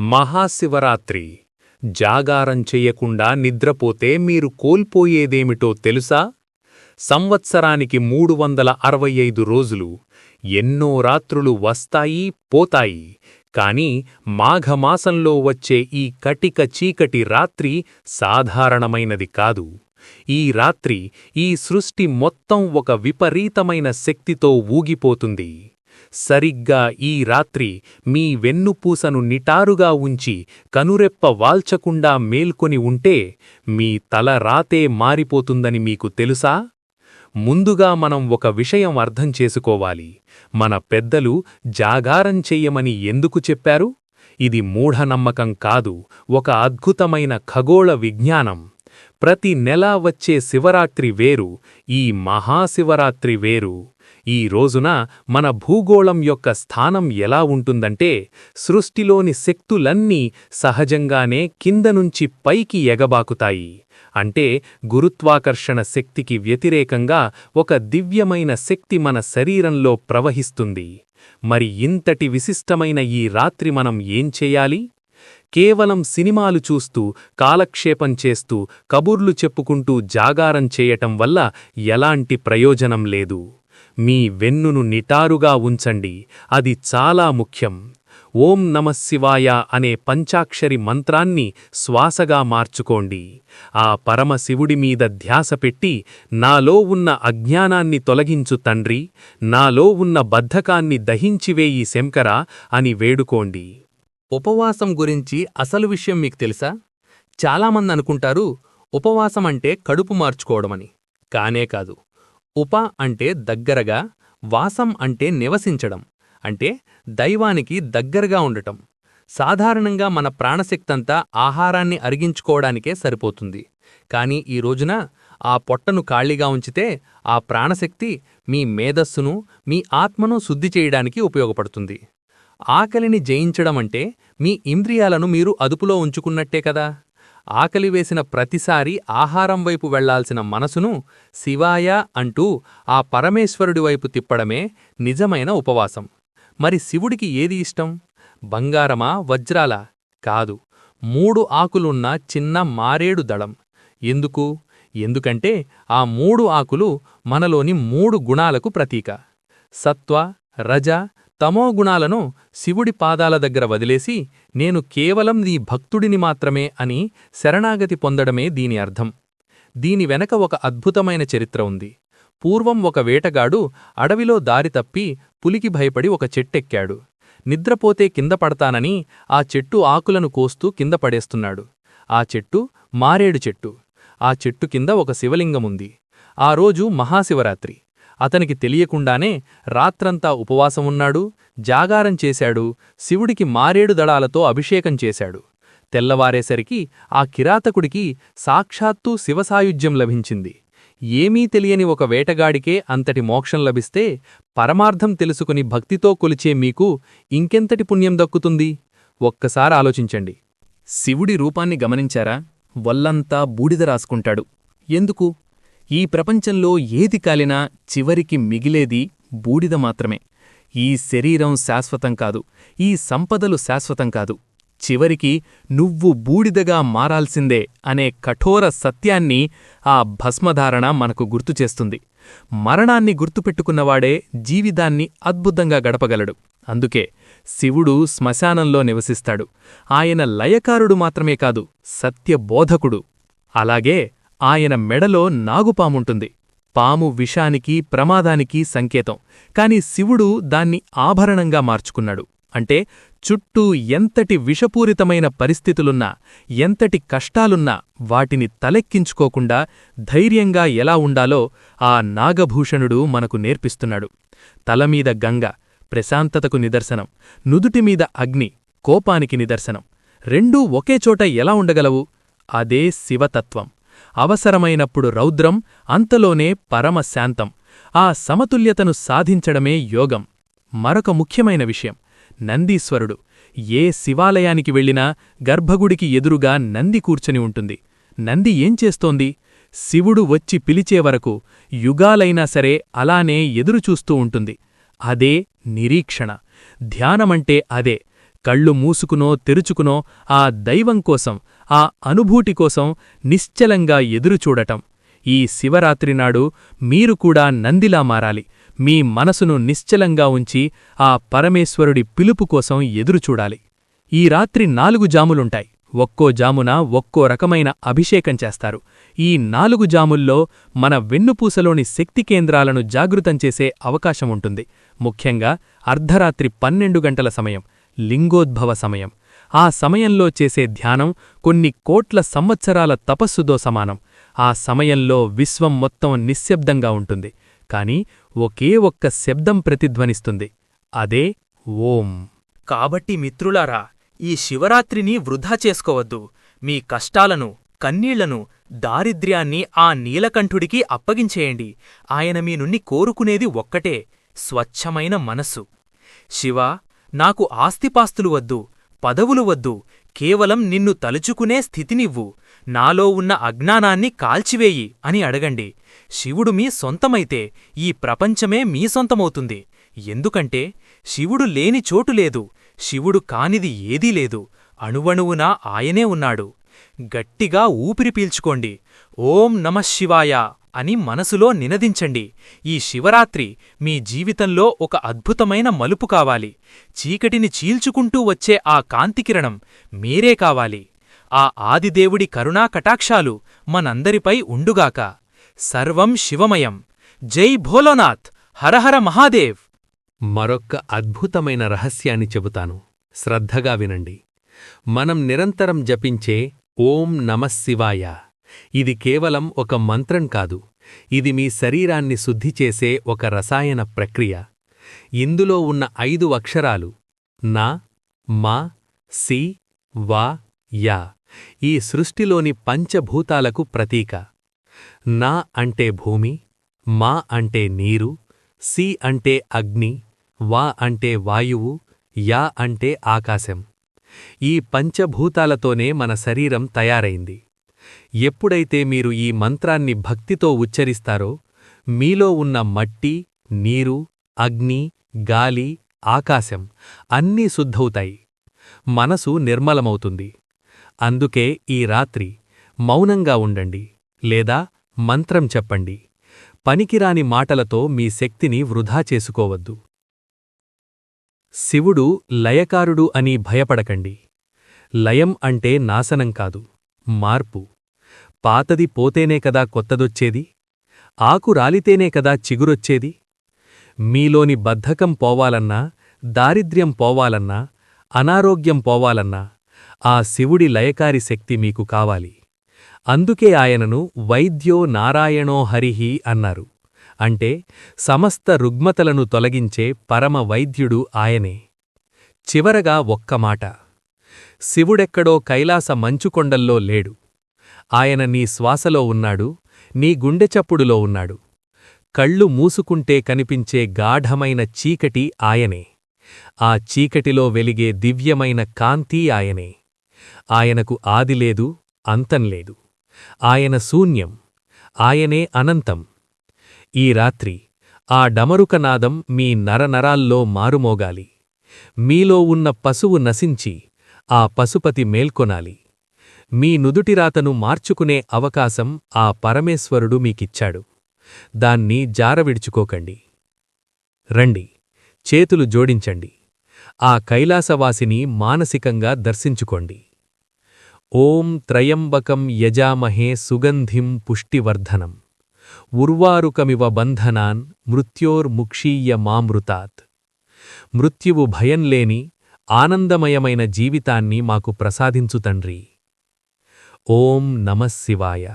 మహాశివరాత్రి. జాగారం చెయ్యకుండా నిద్రపోతే మీరు కోల్పోయేదేమిటో తెలుసా? సంవత్సరానికి మూడు వందల అరవై ఐదు రోజులు ఎన్నో రాత్రులు వస్తాయి పోతాయి. కాని మాఘమాసంలో వచ్చే ఈ కటిక చీకటి రాత్రి సాధారణమైనది కాదు. ఈ రాత్రి ఈ సృష్టి మొత్తం ఒక విపరీతమైన శక్తితో ఊగిపోతుంది. సరిగ్గా ఈ రాత్రి మీ వెన్నుపూసను నిటారుగా ఉంచి కనురెప్ప వాల్చకుండా మేల్కొని ఉంటే మీ తల రాతే మారిపోతుందని మీకు తెలుసా? ముందుగా మనం ఒక విషయం అర్థం చేసుకోవాలి. మన పెద్దలు జాగారం చెయ్యమని ఎందుకు చెప్పారు? ఇది మూఢనమ్మకం కాదు ఒక అద్భుతమైన ఖగోళ విజ్ఞానం. ప్రతి నెలా వచ్చే శివరాత్రి వేరు ఈ మహాశివరాత్రి వేరు. ఈ రోజున మన భూగోళం యొక్క స్థానం ఎలా ఉంటుందంటే సృష్టిలోని శక్తులన్నీ సహజంగానే కిందనుంచి పైకి ఎగబాకుతాయి. అంటే గురుత్వాకర్షణ శక్తికి వ్యతిరేకంగా ఒక దివ్యమైన శక్తి మన శరీరంలో ప్రవహిస్తుంది. మరి ఇంతటి విశిష్టమైన ఈ రాత్రి మనం ఏం చేయాలి? కేవలం సినిమాలు చూస్తూ కాలక్షేపం చేస్తూ కబుర్లు చెప్పుకుంటూ జాగారం చేయటం వల్ల ఎలాంటి ప్రయోజనం లేదు. మీ వెన్నును నిటారుగా ఉంచండి. అది చాలా ముఖ్యం. ఓం నమశివాయ అనే పంచాక్షరి మంత్రాన్ని శ్వాసగా మార్చుకోండి. ఆ పరమశివుడి మీద ధ్యాస పెట్టి నాలో ఉన్న అజ్ఞానాన్ని తొలగించు తండ్రి నాలో ఉన్న బద్ధకాన్ని దహించివేయి శంకర అని వేడుకోండి. ఉపవాసం గురించి అసలు విషయం మీకు తెలుసా? చాలామంది అనుకుంటారు ఉపవాసం అంటే కడుపు మార్చుకోవడమని. కానే కాదు. ఉప అంటే దగ్గరగా వాసం అంటే నివసించడం అంటే దైవానికి దగ్గరగా ఉండటం. సాధారణంగా మన ప్రాణశక్తంతా ఆహారాన్ని అరిగించుకోవడానికే సరిపోతుంది. కాని ఈ రోజున ఆ పొట్టను ఖాళీగా ఉంచితే ఆ ప్రాణశక్తి మీ మేధస్సును మీ ఆత్మను శుద్ధి చేయడానికి ఉపయోగపడుతుంది. ఆకలిని జయించడమంటే మీ ఇంద్రియాలను మీరు అదుపులో ఉంచుకున్నట్టే కదా. ఆకలి వేసిన ప్రతిసారి ఆహారం వైపు వెళ్ళాల్సిన మనసును శివాయ అంటూ ఆ పరమేశ్వరుడి వైపు తిప్పడమే నిజమైన ఉపవాసం. మరి శివుడికి ఏది ఇష్టం? బంగారమా వజ్రాల? కాదు. మూడు ఆకులున్న చిన్న మారేడు దళం. ఎందుకు? ఎందుకంటే ఆ మూడు ఆకులు మనలోని మూడు గుణాలకు ప్రతీక. సత్వ రజ తమో గుణాలను శివుడి పాదాల దగ్గర వదిలేసి నేను కేవలం నీ భక్తుడిని మాత్రమే అని శరణాగతి పొందడమే దీని అర్థం. దీని వెనక ఒక అద్భుతమైన చరిత్ర ఉంది. పూర్వం ఒక వేటగాడు అడవిలో దారి తప్పి పులికి భయపడి ఒక చెట్టెక్కాడు. నిద్రపోతే కింద పడతానని ఆ చెట్టు ఆకులను కోస్తూ కింద పడేస్తున్నాడు. ఆ చెట్టు మారేడు చెట్టు. ఆ చెట్టు కింద ఒక శివలింగముంది ఆ రోజు మహాశివరాత్రి. అతనికి తెలియకుండానే రాత్రంతా ఉపవాసమున్నాడు జాగారం చేశాడు శివుడికి మారేడు దళాలతో అభిషేకం చేశాడు. తెల్లవారేసరికి ఆ కిరాతకుడికి సాక్షాత్తూ శివసాయుజ్యం లభించింది. ఏమీ తెలియని ఒక వేటగాడికే అంతటి మోక్షం లభిస్తే పరమార్థం తెలుసుకుని భక్తితో కొలిచే మీకు ఇంకెంతటి పుణ్యం దక్కుతుంది? ఒక్కసారి ఆలోచించండి. శివుడి రూపాన్ని గమనించారా? వల్లంతా బూడిద రాసుకుంటాడు. ఎందుకు? ఈ ప్రపంచంలో ఏది కాలినా చివరికి మిగిలేది బూడిద మాత్రమే. ఈ శరీరం శాశ్వతం కాదు ఈ సంపదలు శాశ్వతం కాదు. చివరికి నువ్వు బూడిదగా మారాల్సిందే అనే కఠోర సత్యాన్ని ఆ భస్మధారణ మనకు గుర్తుచేస్తుంది మరణాన్ని గుర్తుపెట్టుకున్నవాడే జీవితాన్ని అద్భుతంగా గడపగలడు. అందుకే శివుడు శ్మశానంలో నివసిస్తాడు. ఆయన లయకారుడు మాత్రమే కాదు సత్యబోధకుడు. అలాగే ఆయన మెడలో నాగుపాముంటుంది. పాము విషానికి ప్రమాదానికి సంకేతం. కాని శివుడు దాన్ని ఆభరణంగా మార్చుకున్నాడు. అంటే చుట్టూ ఎంతటి విషపూరితమైన పరిస్థితులున్నా ఎంతటి కష్టాలున్నా వాటిని తలెక్కించుకోకుండా ధైర్యంగా ఎలా ఉండాలో ఆ నాగభూషణుడు మనకు నేర్పిస్తున్నాడు. తలమీద గంగ ప్రశాంతతకు నిదర్శనం. నుదుటిమీద అగ్ని కోపానికి నిదర్శనం. రెండూ ఒకేచోట ఎలా ఉండగలవు? అదే శివతత్వం. అవసరమైనప్పుడు రౌద్రం అంతలోనే పరమశాంతం. ఆ సమతుల్యతను సాధించడమే యోగం. మరొక ముఖ్యమైన విషయం నందీశ్వరుడు. ఏ శివాలయానికి వెళ్ళినా గర్భగుడికి ఎదురుగా నంది కూర్చొని ఉంటుంది. నంది ఏం చేస్తోంది? శివుడు వచ్చి పిలిచే వరకు యుగాలైనా సరే అలానే ఎదురుచూస్తూ ఉంటుంది. అదే నిరీక్షణ. ధ్యానమంటే అదే. కళ్ళు మూసుకునో తెరుచుకునో ఆ దైవం కోసం ఆ అనుభూటి కోసం నిశ్చలంగా ఎదురుచూడటం. ఈ శివరాత్రి నాడు మీరు కూడా నందిలా మారాలి. మీ మనసును నిశ్చలంగా ఉంచి ఆ పరమేశ్వరుడి పిలుపు కోసం ఎదురుచూడాలి. ఈ రాత్రి నాలుగు జాములుంటాయి. ఒక్కో జామున ఒక్కో రకమైన అభిషేకం చేస్తారు. ఈ నాలుగు జాముల్లో మన వెన్నుపూసలోని శక్తి కేంద్రాలను జాగృతం చేసే అవకాశం ఉంటుంది. ముఖ్యంగా అర్ధరాత్రి పన్నెండు గంటల సమయం. లింగోద్భవ సమయం. ఆ సమయంలో చేసే ధ్యానం కొన్ని కోట్ల సంవత్సరాల తపస్సుతో సమానం. ఆ సమయంలో విశ్వం మొత్తం నిశ్శబ్దంగా ఉంటుంది. కాని ఒకే ఒక్క శబ్దం ప్రతిధ్వనిస్తుంది. అదే ఓం. కాబట్టి మిత్రులారా ఈ శివరాత్రిని వృధా చేసుకోవద్దు. మీ కష్టాలను కన్నీళ్ళను దారిద్ర్యాన్ని ఆ నీలకంఠుడికి అప్పగించేయండి. ఆయన మీ నుండి కోరుకునేది ఒక్కటే స్వచ్ఛమైన మనస్సు. శివా నాకు ఆస్తిపాస్తులు వద్దు పదవులు వద్దు కేవలం నిన్ను తలుచుకునే స్థితినివ్వు నాలో ఉన్న అజ్ఞానాన్ని కాల్చివేయి అని అడగండి. శివుడు మీ సొంతమైతే ఈ ప్రపంచమే మీ సొంతమవుతుంది. ఎందుకంటే శివుడు లేని చోటు లేదు శివుడు కానిది ఏదీ లేదు అణువణువునా ఆయనే ఉన్నాడు. గట్టిగా ఊపిరి పీల్చుకోండి. ఓం నమఃశివాయ అని మనసులో నినదించండి. ఈ శివరాత్రి మీ జీవితంలో ఒక అద్భుతమైన మలుపు కావాలి. చీకటిని చీల్చుకుంటూ వచ్చే ఆ కాంతికిరణం మీరే కావాలి. ఆ ఆదిదేవుడి కరుణా కటాక్షాలు మనందరిపై ఉండుగాక. సర్వం శివమయం. జై భోలోనాథ్. హరహర మహాదేవ్. మరొక్క అద్భుతమైన రహస్యాన్ని చెబుతాను. శ్రద్ధగా వినండి. మనం నిరంతరం జపించే ఓం నమఃశివాయ ఇది కేవలం ఒక మంత్రం కాదు. ఇది మీ శరీరాన్ని శుద్ధి చేసే ఒక రసాయన ప్రక్రియ. ఇందులో ఉన్న ఐదు అక్షరాలు నా మా సి వా యా ఈ సృష్టిలోని పంచభూతాలకు ప్రతీక. నా అంటే భూమి మా అంటే నీరు సి అంటే అగ్ని వా అంటే వాయువు యా అంటే ఆకాశం. ఈ పంచభూతాలతోనే మన శరీరం తయారైంది. ఎప్పుడైతే మీరు ఈ మంత్రాన్ని భక్తితో ఉచ్చరిస్తారో మీలో ఉన్న మట్టి నీరు అగ్ని గాలి ఆకాశం అన్నీ శుద్ధవుతాయి. మనసు నిర్మలమవుతుంది. అందుకే ఈ రాత్రి మౌనంగా ఉండండి లేదా మంత్రం చెప్పండి. పనికిరాని మాటలతో మీ శక్తిని వృధా చేసుకోవద్దు. శివుడు లయకారుడు అని భయపడకండి. లయం అంటే నాశనం కాదు. మార్పు. పాతది పోతేనే కదా కొత్తదొచ్చేది? ఆకు రాలితేనే కదా చిగురొచ్చేది? మీలోని బద్ధకం పోవాలన్నా దారిద్ర్యం పోవాలన్నా అనారోగ్యం పోవాలన్నా ఆ శివుడి లయకారి శక్తి మీకు కావాలి. అందుకే ఆయనను వైద్యో నారాయణో హరిహి అన్నారు. అంటే సమస్త రుగ్మతలను తొలగించే పరమ వైద్యుడు ఆయనే. చివరగా ఒక్క మాట. శివుడెక్కడో కైలాస మంచుకొండల్లో లేడు. ఆయన నీ శ్వాసలో ఉన్నాడు నీ గుండెచప్పుడులో ఉన్నాడు. కళ్ళు మూసుకుంటే కనిపించే గాఢమైన చీకటి ఆయనే. ఆ చీకటిలో వెలిగే దివ్యమైన కాంతి ఆయనే. ఆయనకు ఆదిలేదు అంతంలేదు ఆయన శూన్యం ఆయనే అనంతం. ఈ రాత్రి ఆ డమరుకనాదం మీ నరనరాల్లో మారుమోగాలి. మీలో ఉన్న పశువు నశించి ఆ పశుపతి మేల్కొనాలి. మీ నుదుటిరాతను మార్చుకునే అవకాశం ఆ పరమేశ్వరుడు మీకిచ్చాడు. దాన్ని జారవిడుచుకోకండి రండి చేతులు జోడించండి. ఆ కైలాసవాసిని మానసికంగా దర్శించుకోండి. ఓం త్రయంబకం యజామహే సుగంధిం పుష్టివర్ధనం. ఉర్వారుకమివ బంధనాన్ మృత్యోర్ముక్షీయ మామృతాత్ మృత్యువు భయంలేని ఆనందమయమైన జీవితాన్ని మాకు ప్రసాదించు తండ్రి. ఓం నమశివాయ